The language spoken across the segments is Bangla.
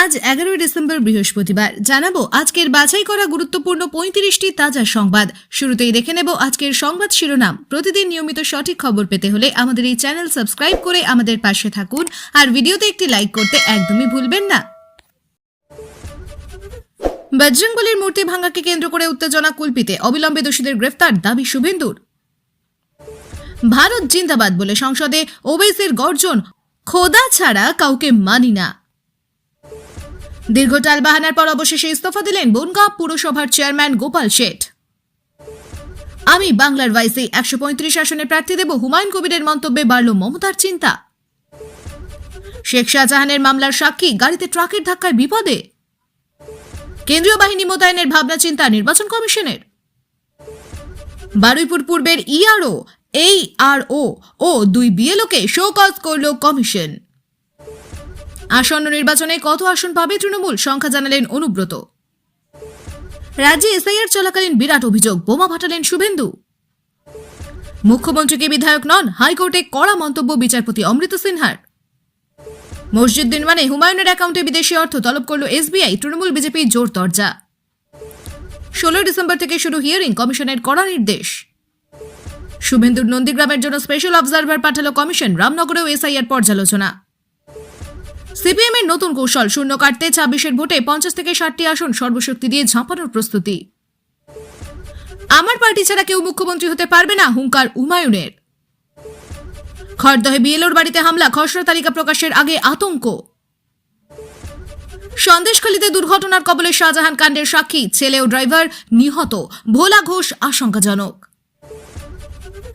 আজ এগারোই ডিসেম্বর বৃহস্পতিবার। জানাব, আজকের বাছাই করা গুরুত্বপূর্ণ পঁয়ত্রিশটি তাজা সংবাদ। শুরুতেই দেখে নেব আজকের সংবাদ শিরোনাম। প্রতিদিন নিয়মিত সঠিক খবর পেতে হলে আমাদের এই চ্যানেল সাবস্ক্রাইব করে আমাদের পাশে থাকুন। আর ভিডিওতে একটি লাইক করতে একদমই ভুলবেন না। বজরঙ্গলির মূর্তি ভাঙাকে কেন্দ্র করে উত্তেজনা কুলপিতে অবিলম্বে দোষীদের গ্রেফতার দাবি শুভেন্দুর। ভারত জিন্দাবাদ বলে সংসদে ওবেসির গর্জন, খোদা ছাড়া কাউকে মানি না। দীর্ঘ টালবাহানার পর অবশেষে ইস্তফা দিলেন বনগাঁ পুরসভার চেয়ারম্যান গোপাল শেঠ। আমি বাংলার ভাইসে একশো পঁয়ত্রিশ আসনে প্রার্থী দেব। হুমায়ুন কবিরের মন্তব্যে বাড়ল মমতার চিন্তা। শেখ শাহজাহানের মামলার সাক্ষী গাড়িতে ট্রাকের ধাক্কায় বিপদে। কেন্দ্রীয় বাহিনী মোতায়েনের ভাবনা চিন্তা নির্বাচন কমিশনের। বারুইপুর পূর্বের ইআরও এই আর ও ও দুই বিএলওকে শোকজ করল কমিশন। আসন্ন নির্বাচনে কত আসন পাবে তৃণমূল? সংখ্যা জানালেন অনুব্রত। রাজ্যে এসআইআর চলাকালীন বিরাট অভিযোগ, বোমা ফাটালেন শুভেন্দু। মুখ্যমন্ত্রীকে বিধায়ক নন, হাইকোর্টে কড়া মন্তব্য বিচারপতি অমৃত সিনহার। মসজিদ নির্মাণে হুমায়ুনের অ্যাকাউন্টে বিদেশি অর্থ তলব করল এসবিআই, তৃণমূল বিজেপি জোর দরজা। ষোলোই ডিসেম্বর থেকে শুরু হিয়ারিং, কমিশনের কড়া নির্দেশ। শুভেন্দুর নন্দীগ্রামের জন্য স্পেশাল অবজারভার পাঠালো কমিশন, রামনগরেও এসআইআর পর্যালোচনা। সিপিএম এর নতুন কৌশল, শূন্য কাটতে ছাব্বিশের ভোটে পঞ্চাশ থেকে ষাটটি আসন সর্বশক্তি দিয়ে ঝাঁপানোর প্রস্তুতি। আমার পার্টি ছাড়া কেউ মুখ্যমন্ত্রী হতে পারবে না, হুঙ্কার হুমায়ুনের। খড়দহে বিএলওর বাড়িতে হামলা, খসড়া তালিকা প্রকাশের আগে আতঙ্ক। সন্দেশখালীতে দুর্ঘটনার কবলে শাহজাহান কাণ্ডের সাক্ষী, ছেলে ও ড্রাইভার নিহত, ভোলা ঘোষ আশঙ্কাজনক।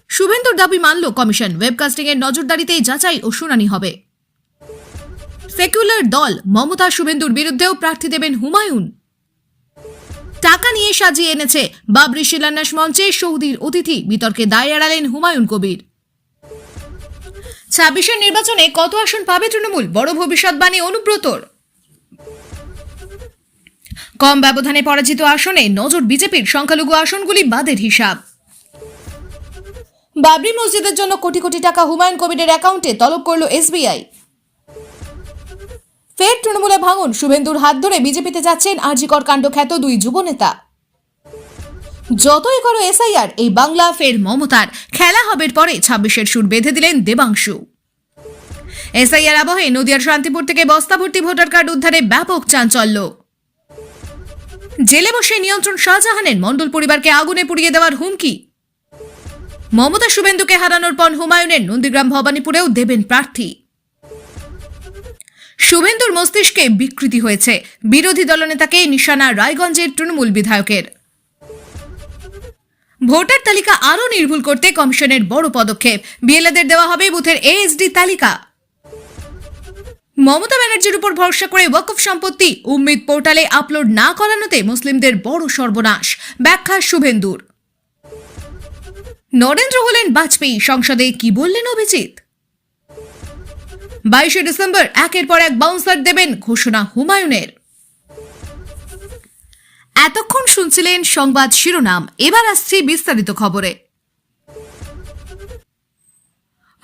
শুভেন্দুর দাবি মানল কমিশন ওয়েবকাস্টিং এর নজরদারিতেই যাচাই ও শুনানি হবে। সেকুলার দল মমতা শুভেন্দুর বিরুদ্ধেও প্রার্থী দেবেন হুমায়ুন। টাকা নিয়ে সাজিয়ে এনেছে বাবরি শিলান্যাস মঞ্চে সৌদির অতিথি। বিতর্কে দায় এড়ালেন হুমায়ুন কবির। ছাব্বিশের নির্বাচনে কত আসন পাবে তৃণমূল? বড় ভবিষ্যৎবাণী অনুব্রতর। কম ব্যবধানে পরাজিত আসনে নজর বিজেপির। সংখ্যালঘু আসনগুলি বাদের হিসাব। বাবরি মসজিদের জন্য কোটি কোটি টাকা হুমায়ুন কবিরের অ্যাকাউন্টে তলব করল এসবিআই। ফের তৃণমূলে ভাঙন। শুভেন্দুর হাত ধরে বিজেপিতে যাচ্ছেন আরজিকর কাণ্ড খ্যাত দুই যুবনেতা যতই করো এসআইআর, এই বাংলা ফের মমতার। খেলা হবের পরে ছাব্বিশের সুর বেঁধে দিলেন দেবাংশু। এসআইআর আবহে নদিয়ার শান্তিপুর থেকে বস্তা ভর্তি ভোটার কার্ড উদ্ধারে ব্যাপক চাঞ্চল্য। জেলে বসে নিয়ন্ত্রণ শাহজাহানের, মণ্ডল পরিবারকে আগুনে পুড়িয়ে দেওয়ার হুমকি। মমতা শুভেন্দুকে হারানোর পর হুমায়ুনের নন্দীগ্রাম ভবানীপুরেও দেবেন প্রার্থী। শুভেন্দুর মস্তিষ্কে বিকৃতি হয়েছে। বিরোধী দলনেতাকে নিশানা রায়গঞ্জের তৃণমূল বিধায়কের। ভোটার তালিকা আরও নির্ভুল করতে কমিশনের বড় পদক্ষেপ। বিএলএদের দেওয়া হবে বুথের এএসডি তালিকা। মমতা ব্যানার্জির উপর ভরসা করে ওয়াকফ সম্পত্তি উম্মিদ পোর্টালে আপলোড না করানোতে মুসলিমদের বড় সর্বনাশ। ব্যাখ্যা শুভেন্দুর। নরেন্দ্র হলেন বাজপেয়ী। সংসদে কি বললেন অভিজিৎ? বাইশে ডিসেম্বর একের পর এক বাউন্সার দেবেন ঘোষণা হুমায়ুনের। এতক্ষণ শুনছিলেন সংবাদ শিরোনাম, এবার আসছি বিস্তারিত খবরে।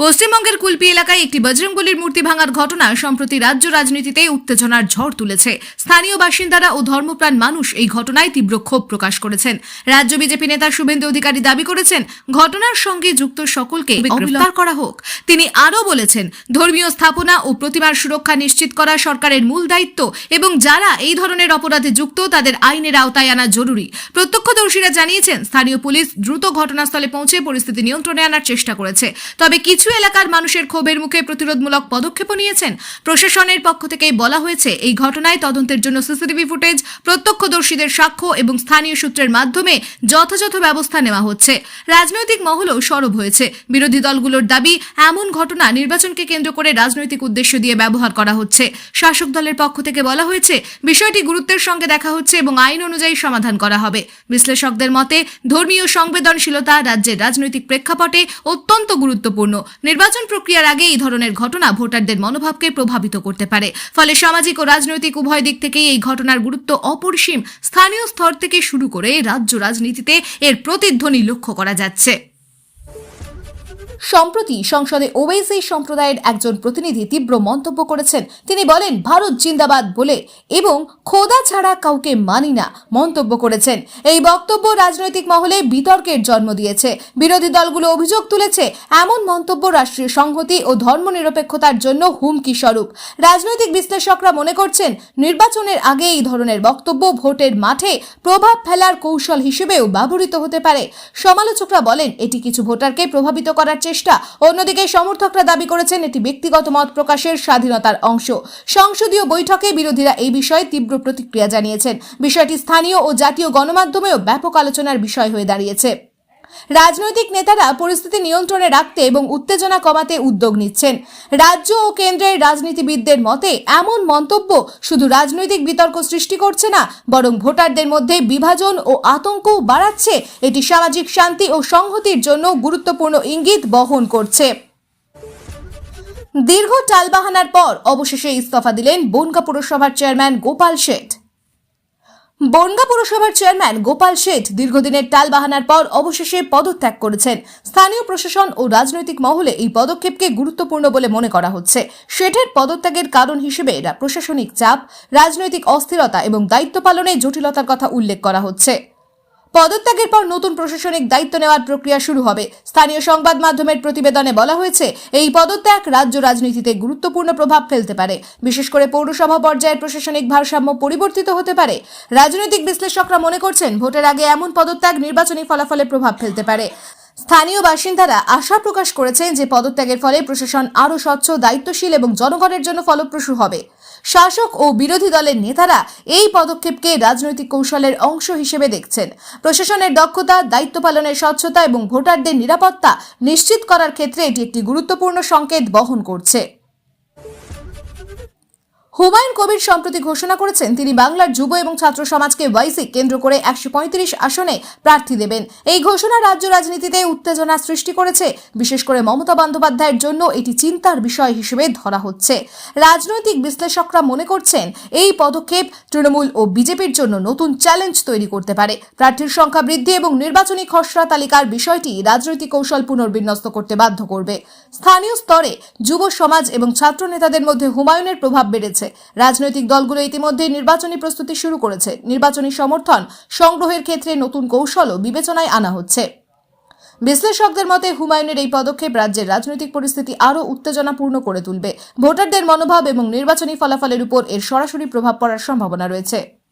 পশ্চিমবঙ্গের কুলপি এলাকায় একটি বজরঙ্গলির মূর্তি ভাঙার ঘটনা সম্প্রতি রাজ্য রাজনীতিতে উত্তেজনার ঝড় তুলেছে। স্থানীয় বাসিন্দারা ও ধর্মপ্রাণ মানুষ এই ঘটনায় তীব্র ক্ষোভ প্রকাশ করেছেন। রাজ্য বিজেপি নেতা শুভেন্দু অধিকারী দাবি করেছেন ঘটনার সঙ্গে যুক্ত সকলকে গ্রেফতার করা হোক। তিনি আরও বলেছেন ধর্মীয় স্থাপনা ও প্রতিমার সুরক্ষা নিশ্চিত করা সরকারের মূল দায়িত্ব এবং যারা এই ধরনের অপরাধে যুক্ত তাদের আইনের আওতায় আনা জরুরি। প্রত্যক্ষদর্শীরা জানিয়েছেন স্থানীয় পুলিশ দ্রুত ঘটনাস্থলে পৌঁছে পরিস্থিতি নিয়ন্ত্রণে আনার চেষ্টা করেছে। তবে কিছু এলাকার মানুষের ক্ষোভের মুখে প্রতিরোধমূলক পদক্ষেপও নিয়েছেন। প্রশাসনের পক্ষ থেকে বলা হয়েছে, এই ঘটনায় তদন্তের জন্য সিসিটিভি ফুটেজ, প্রত্যক্ষদর্শীদের সাক্ষ্য এবং স্থানীয় সূত্রের মাধ্যমে যথাযথ ব্যবস্থা নেওয়া হচ্ছে। রাজনৈতিক মহলও সরব হয়েছে। বিরোধী দলগুলোর দাবি, এমন ঘটনা নির্বাচনকে কেন্দ্র করে রাজনৈতিক উদ্দেশ্য দিয়ে ব্যবহার করা হচ্ছে। শাসক দলের পক্ষ থেকে বলা হয়েছে, বিষয়টি গুরুত্বের সঙ্গে দেখা হচ্ছে এবং আইন অনুযায়ী সমাধান করা হবে। বিশ্লেষকদের মতে, ধর্মীয় সংবেদনশীলতা রাজ্যের রাজনৈতিক প্রেক্ষাপটে অত্যন্ত গুরুত্বপূর্ণ। নির্বাচন প্রক্রিয়ার আগে এই ধরনের ঘটনা ভোটারদের মনোভাবকে প্রভাবিত করতে পারে। ফলে সামাজিক ও রাজনৈতিক উভয় দিক থেকেই এই ঘটনার গুরুত্ব অপরিসীম। স্থানীয় স্তর থেকে শুরু করে রাজ্য রাজনীতিতে এর প্রতিধ্বনি লক্ষ্য করা যাচ্ছে। সম্প্রতি সংসদে ওবেসি সম্প্রদায়ের একজন প্রতিনিধি তীব্র মন্তব্য করেছেন। তিনি বলেন, ভারত জিন্দাবাদ বলে এবং খোদা ছাড়া কাউকে মানি না, মন্তব্য করেছেন। এই বক্তব্য রাজনৈতিক মহলে বিতর্কের জন্ম দিয়েছে। বিরোধী দলগুলো অভিযোগ তুলেছে, এমন মন্তব্য রাষ্ট্রীয় সংহতি ও ধর্মনিরপেক্ষতার জন্য হুমকি স্বরূপ। রাজনৈতিক বিশ্লেষকরা মনে করছেন, নির্বাচনের আগে এই ধরনের বক্তব্য ভোটের মাঠে প্রভাব ফেলার কৌশল হিসেবেও ব্যবহৃত হতে পারে। সমালোচকরা বলেন, এটি কিছু ভোটারকে প্রভাবিত করার চেষ্টা অন্যদিকে সমর্থকরা দাবি করেছেন, এটি ব্যক্তিগত মত প্রকাশের স্বাধীনতার অংশ। সংসদীয় বৈঠকে বিরোধীরা এই বিষয়ে তীব্র প্রতিক্রিয়া জানিয়েছেন। বিষয়টি স্থানীয় ও জাতীয় গণমাধ্যমেও ব্যাপক আলোচনার বিষয় হয়ে দাঁড়িয়েছে। রাজনৈতিক নেতারা পরিস্থিতি নিয়ন্ত্রণে রাখতে এবং উত্তেজনা কমাতে উদ্যোগ নিচ্ছেন। রাজ্য ও কেন্দ্রের রাজনীতিবিদদের মতে, এমন মন্তব্য শুধু রাজনৈতিক বিতর্ক সৃষ্টি করছে না, বরং ভোটারদের মধ্যে বিভাজন ও আতঙ্কও বাড়াচ্ছে। এটি সামাজিক শান্তি ও সংহতির জন্য গুরুত্বপূর্ণ ইঙ্গিত বহন করছে। দীর্ঘ টালবাহানার পর অবশেষে ইস্তফা দিলেন বনগা পুরসভার চেয়ারম্যান গোপাল শেঠ। বনগা পুরসভার চেয়ারম্যান গোপাল শেঠ দীর্ঘদিনের টালবাহানার পর অবশেষে পদত্যাগ করেছেন। স্থানীয় প্রশাসন ও রাজনৈতিক মহলে এই পদক্ষেপকে গুরুত্বপূর্ণ বলে মনে করা হচ্ছে। শেঠের পদত্যাগের কারণ হিসেবে এরা প্রশাসনিক চাপ, রাজনৈতিক অস্থিরতা এবং দায়িত্ব পালনে জটিলতার কথা উল্লেখ করা হচ্ছে। পদত্যাগের পর নতুন প্রশাসনিক দায়িত্ব নেওয়ার প্রক্রিয়া শুরু হবে। স্থানীয় সংবাদ মাধ্যমের প্রতিবেদনে বলা হয়েছে, এই পদত্যাগ রাজ্য রাজনীতিতে গুরুত্বপূর্ণ প্রভাব ফেলতে পারে। বিশেষ করে পৌরসভা পর্যায়ের প্রশাসনিক ভারসাম্য পরিবর্তিত হতে পারে। রাজনৈতিক বিশ্লেষকরা মনে করছেন, ভোটের আগে এমন পদত্যাগ নির্বাচনী ফলাফলে প্রভাব ফেলতে পারে। স্থানীয় বাসিন্দারা আশা প্রকাশ করেছেন যে পদত্যাগের ফলে প্রশাসন আরও স্বচ্ছ, দায়িত্বশীল এবং জনগণের জন্য ফলপ্রসূ হবে। শাসক ও বিরোধী দলের নেতারা এই পদক্ষেপকে রাজনৈতিক কৌশলের অংশ হিসেবে দেখছেন। প্রশাসনের দক্ষতা, দায়িত্ব পালনের স্বচ্ছতা এবং ভোটারদের নিরাপত্তা নিশ্চিত করার ক্ষেত্রে এটি একটি গুরুত্বপূর্ণ সংকেত বহন করছে। হুমায়ুন কবির সম্প্রতি ঘোষণা করেছেন, তিনি বাংলার যুব এবং ছাত্র সমাজকে ওয়াইসি কেন্দ্র করে একশো পঁয়ত্রিশ আসনে প্রার্থী দেবেন। এই ঘোষণা রাজ্য রাজনীতিতে উত্তেজনা সৃষ্টি করেছে। বিশেষ করে মমতা বন্দ্যোপাধ্যায়ের জন্য এটি চিন্তার বিষয় হিসেবে ধরা হচ্ছে। রাজনৈতিক বিশ্লেষকরা মনে করছেন, এই পদক্ষেপ তৃণমূল ও বিজেপির জন্য নতুন চ্যালেঞ্জ তৈরি করতে পারে। প্রার্থীর সংখ্যা বৃদ্ধি এবং নির্বাচনী খসড়া তালিকার বিষয়টি রাজনৈতিক কৌশল পুনর্বিন্যস্ত করতে বাধ্য করবে। স্থানীয় স্তরে যুব সমাজ এবং ছাত্র নেতাদের মধ্যে হুমায়ুনের প্রভাব বেড়েছে। রাজনৈতিক দলগুলো ইতিমধ্যে নির্বাচনী প্রস্তুতি শুরু করেছে। নির্বাচনী সমর্থন সংগ্রহের ক্ষেত্রে নতুন কৌশলও বিবেচনায় আনা হচ্ছে। বিশ্লেষকদের মতে, হুমায়ুনের এই পদক্ষেপ রাজ্যের রাজনৈতিক পরিস্থিতি আরও উত্তেজনাপূর্ণ করে তুলবে। ভোটারদের মনোভাব এবং নির্বাচনী ফলাফলের উপর এর সরাসরি প্রভাব পড়ার সম্ভাবনা রয়েছে।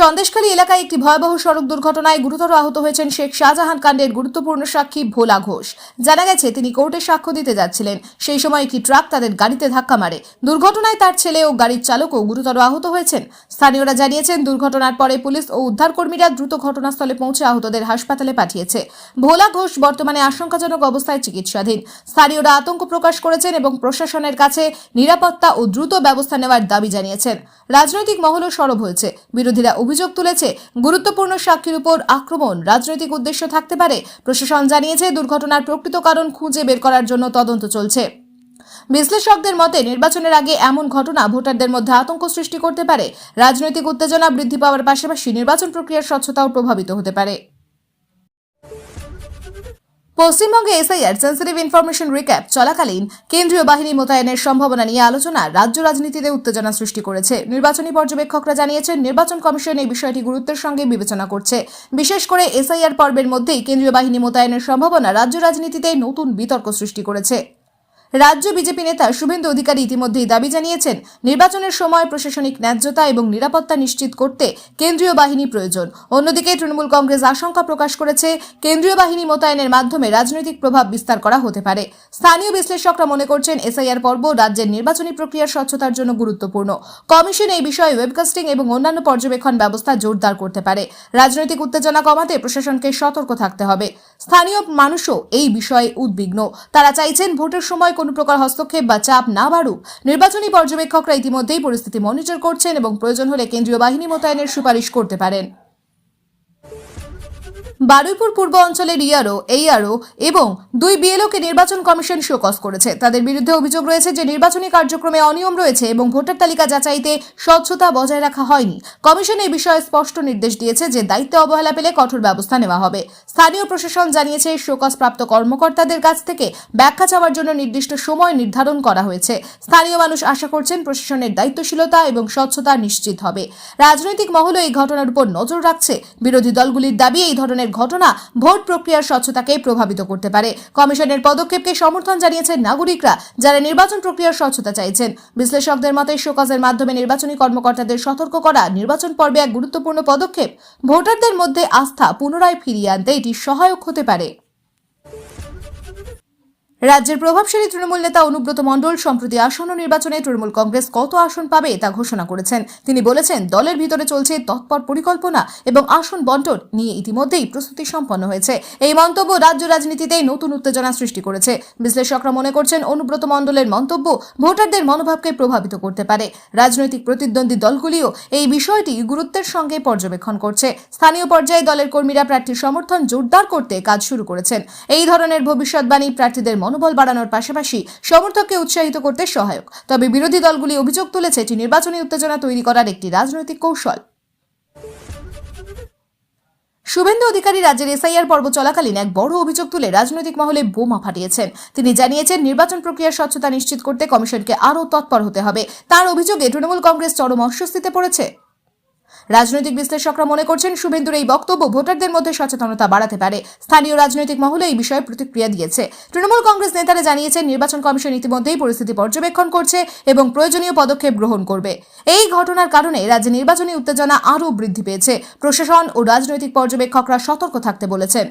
সন্দেশখালী এলাকায় একটি ভয়াবহ সড়ক দুর্ঘটনায় গুরুতর আহত হয়েছেন শেখ শাহজাহান কাণ্ডের গুরুত্বপূর্ণ সাক্ষী ভোলা ঘোষ। জানা গেছে, তিনি কোর্টে সাক্ষ্য দিতে যাচ্ছিলেন। সেই সময় একটি ট্রাক তাদের গাড়িতে ধাক্কা মারে। দুর্ঘটনায় তার ছেলে ও গাড়ির চালকও গুরুতর আহত হয়েছেন। স্থানীয়রা জানিয়েছেন, দুর্ঘটনার পরে পুলিশ ও উদ্ধারকর্মীরা দ্রুত ঘটনাস্থলে পৌঁছে আহতদের হাসপাতালে পাঠিয়েছে। ভোলা ঘোষ বর্তমানে আশঙ্কাজনক অবস্থায় চিকিৎসাধীন। স্থানীয়রা আতঙ্ক প্রকাশ করেছেন এবং প্রশাসনের কাছে নিরাপত্তা ও দ্রুত ব্যবস্থা নেওয়ার দাবি জানিয়েছেন। রাজনৈতিক মহলও সরব হয়েছে। বিরোধীরা অভিযোগ তুলেছে, গুরুত্বপূর্ণ সাক্ষীর উপর আক্রমণ রাজনৈতিক উদ্দেশ্য থাকতে পারে। প্রশাসন জানিয়েছে, দুর্ঘটনার প্রকৃত কারণ খুঁজে বের করার জন্য তদন্ত চলছে। বিশ্লেষকদের মতে, নির্বাচনের আগে এমন ঘটনা ভোটারদের মধ্যে আতঙ্ক সৃষ্টি করতে পারে। রাজনৈতিক উত্তেজনা বৃদ্ধি পাওয়ার পাশাপাশি নির্বাচন প্রক্রিয়ার স্বচ্ছতাও প্রভাবিত হতে পারে। পশ্চিমবঙ্গে এসআইআর সেন্সিটিভ ইনফরমেশন রিক্যাপ চলাকালীন কেন্দ্রীয় বাহিনী মোতায়েনের সম্ভাবনা নিয়ে আলোচনা রাজ্য রাজনীতিতে উত্তেজনা সৃষ্টি করেছে। নির্বাচনী পর্যবেক্ষকরা জানিয়েছেন, নির্বাচন কমিশন এই বিষয়টি গুরুত্বের সঙ্গে বিবেচনা করছে। বিশেষ করে এসআইআর পর্বের মধ্যেই কেন্দ্রীয় বাহিনী মোতায়েনের সম্ভাবনা রাজ্য রাজনীতিতে নতুন বিতর্ক সৃষ্টি করেছে। রাজ্য বিজেপি নেতা শুভেন্দু অধিকারী ইতিমধ্যেই দাবি জানিয়েছেন, নির্বাচনের সময় প্রশাসনিক ন্যায্যতা এবং নিরাপত্তা নিশ্চিত করতে কেন্দ্রীয় বাহিনী প্রয়োজন। অন্যদিকে তৃণমূল কংগ্রেস আশঙ্কা প্রকাশ করেছে, কেন্দ্রীয় বাহিনী মোতায়েনের মাধ্যমে রাজনৈতিক প্রভাব বিস্তার করা হতে পারে। স্থানীয় বিশ্লেষকরা মনে করছেন, এসআইআর পর্ব রাজ্যের নির্বাচনী প্রক্রিয়ার স্বচ্ছতার জন্য গুরুত্বপূর্ণ। কমিশন এই বিষয়ে ওয়েবকাস্টিং এবং অন্যান্য পর্যবেক্ষণ ব্যবস্থা জোরদার করতে পারে। রাজনৈতিক উত্তেজনা কমাতে প্রশাসনকে সতর্ক থাকতে হবে। স্থানীয় মানুষও এই বিষয়ে উদ্বিগ্ন। তারা চাইছেন ভোটের সময় কোনো প্রকার হস্তক্ষেপ বা চাপ না বাড়ুক, নির্বাচনী পর্যবেক্ষকরা ইতিমধ্যেই পরিস্থিতি মনিটর করছেন এবং প্রয়োজন হলে কেন্দ্রীয় বাহিনী মোতায়েনের সুপারিশ করতে পারেন। বারুইপুর পূর্ব অঞ্চলের ইআরও এইআরও এবং দুই বিএলওকে নির্বাচন কমিশন শোকস করেছে। তাদের বিরুদ্ধে অভিযোগ রয়েছে যে নির্বাচনী কার্যক্রমে অনিয়ম রয়েছে এবং ভোটার তালিকা যাচাইতে স্বচ্ছতা বজায় রাখা হয়নি। কমিশন এই বিষয়ে স্পষ্ট নির্দেশ দিয়েছে যে দায়িত্বে অবহেলা পেলে কঠোর ব্যবস্থা নেওয়া হবে। স্থানীয় প্রশাসন জানিয়েছে শোকজ প্রাপ্ত কর্মকর্তাদের কাছ থেকে ব্যাখ্যা চাওয়ার জন্য নির্দিষ্ট সময় নির্ধারণ করা হয়েছে। স্থানীয় মানুষ আশা করছেন প্রশাসনের দায়িত্বশীলতা এবং স্বচ্ছতা নিশ্চিত হবে। রাজনৈতিক মহলও এই ঘটনার উপর নজর রাখছে বিরোধী দলগুলির দাবি, এই ধরনের ঘটনা ভোট প্রক্রিয়ার স্বচ্ছতাকে প্রভাবিত করতে পারে। কমিশনের পদক্ষেপকে সমর্থন জানিয়েছেন নাগরিকরা, যারা নির্বাচন প্রক্রিয়ার স্বচ্ছতা চাইছেন। বিশ্লেষকদের মতে, শোকাজের মাধ্যমে নির্বাচনী কর্মকর্তাদের সতর্ক করা নির্বাচন পর্বে এক গুরুত্বপূর্ণ পদক্ষেপ। ভোটারদের মধ্যে আস্থা পুনরায় ফিরিয়ে আনতে এটি সহায়ক হতে পারে। রাজ্যের প্রভাবশালী তৃণমূল নেতা অনুব্রত মণ্ডল সম্প্রতি আসন্ন নির্বাচনে তৃণমূল কংগ্রেস কত আসন পাবে তা ঘোষণা করেছেন। তিনি বলেছেন, দলের ভিতরে চলছে তৎপর পরিকল্পনা এবং আসন বন্টন নিয়ে ইতিমধ্যেই প্রস্তুতি সম্পন্ন হয়েছে। এই মন্তব্য রাজ্য রাজনীতিতে নতুন উত্তেজনা সৃষ্টি করেছে। বিশ্লেষকরা মনে করছেন, অনুব্রত মণ্ডলের মন্তব্য ভোটারদের মনোভাবকে প্রভাবিত করতে পারে। রাজনৈতিক প্রতিদ্বন্দ্বী দলগুলিও এই বিষয়টি গুরুত্বের সঙ্গে পর্যবেক্ষণ করছে। স্থানীয় পর্যায়ে দলের কর্মীরা প্রার্থীর সমর্থন জোরদার করতে কাজ শুরু করেছেন। এই ধরনের ভবিষ্যৎবাণী প্রার্থীদের মনোবল বাড়ানোর পাশাপাশি সমর্থককে উৎসাহিত করতে সহায়ক। তবে বিরোধী দলগুলি অভিযোগ তুলেছে, এটি নির্বাচনী উত্তেজনা তৈরি করার একটি রাজনৈতিক কৌশল। শুভেন্দু অধিকারী রাজ্যের এসআইআর পর্ব চলাকালীন এক বড় অভিযোগ তুলে রাজনৈতিক মহলে বোমা ফাটিয়েছেন। তিনি জানিয়েছেন, নির্বাচন প্রক্রিয়ার স্বচ্ছতা নিশ্চিত করতে কমিশনকে আরও তৎপর হতে হবে। তার অভিযোগে তৃণমূল কংগ্রেস চরম অস্বস্তিতে পড়েছে। রাজনৈতিক বিশ্লেষকরা মনে করছেন শুভেন্দুর এই বক্তব্য ভোটারদের মধ্যে সচেতনতা বাড়াতে পারে। স্থানীয় রাজনৈতিক মহলে এই বিষয়ে প্রতিক্রিয়া দিয়েছে। তৃণমূল কংগ্রেস নেতারা জানিয়েছেন, নির্বাচন কমিশন ইতিমধ্যেই পরিস্থিতি পর্যবেক্ষণ করছে এবং প্রয়োজনীয় পদক্ষেপ গ্রহণ করবে। এই ঘটনার কারণে রাজ্যে নির্বাচনী উত্তেজনা আরও বৃদ্ধি পেয়েছে। প্রশাসন ও রাজনৈতিক পর্যবেক্ষকরা সতর্ক থাকতে বলেছেন।